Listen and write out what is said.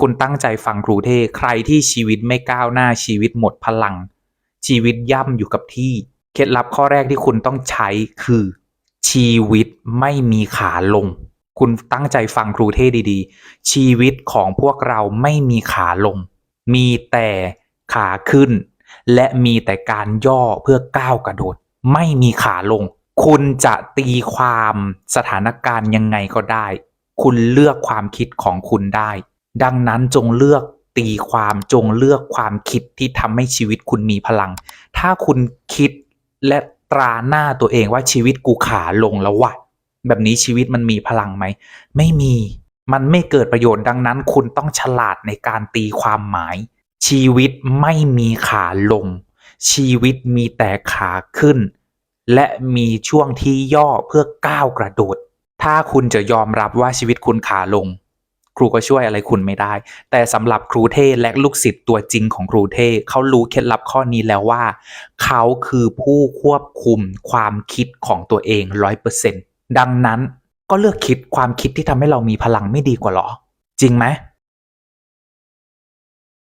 คุณตั้งใจฟังครูเทใครที่ชีวิตไม่ก้าวหน้าชีวิตหมดพลัง ชีวิตย่ำอยู่กับที่ เคล็ดลับข้อแรกที่คุณต้องใช้คือ ชีวิตไม่มีขาลง คุณตั้งใจฟังครูเทดีๆ ชีวิตของพวกเราไม่มีขาลง มีแต่ขาขึ้น และมีแต่การย่อเพื่อก้าวกระโดด ไม่มีขาลง คุณจะตีความสถานการณ์ยังไงก็ได้ คุณเลือกความคิดของคุณได้ ดังนั้นจงเลือกตีความจงเลือกความคิดที่ทำให้ชีวิตคุณมีพลัง ถ้าคุณคิดและตราหน้าตัวเองว่าชีวิตกูขาลงแล้ววะแบบนี้ชีวิตมันมีพลังไหม ไม่มี มันไม่เกิดประโยชน์ดังนั้น คุณต้องฉลาดในการตีความหมาย ชีวิตไม่มีขาลง ชีวิตมีแต่ขาขึ้น และมีช่วงที่ย่อเพื่อก้าวกระโดด ถ้าคุณจะยอมรับว่าชีวิตคุณขาลง ครูก็ช่วยอะไรคุณไม่ได้ แต่สำหรับครูเทศและลูกศิษย์ตัวจริงของครูเทศเขารู้เคล็ดลับข้อนี้แล้วว่า เขาคือผู้ควบคุมความคิดของตัวเองร้อยเปอร์เซ็นดังนั้นก็เลือกคิดความคิดที่ทำให้เรามีพลังไม่ดีกว่าหรอ จริงไหม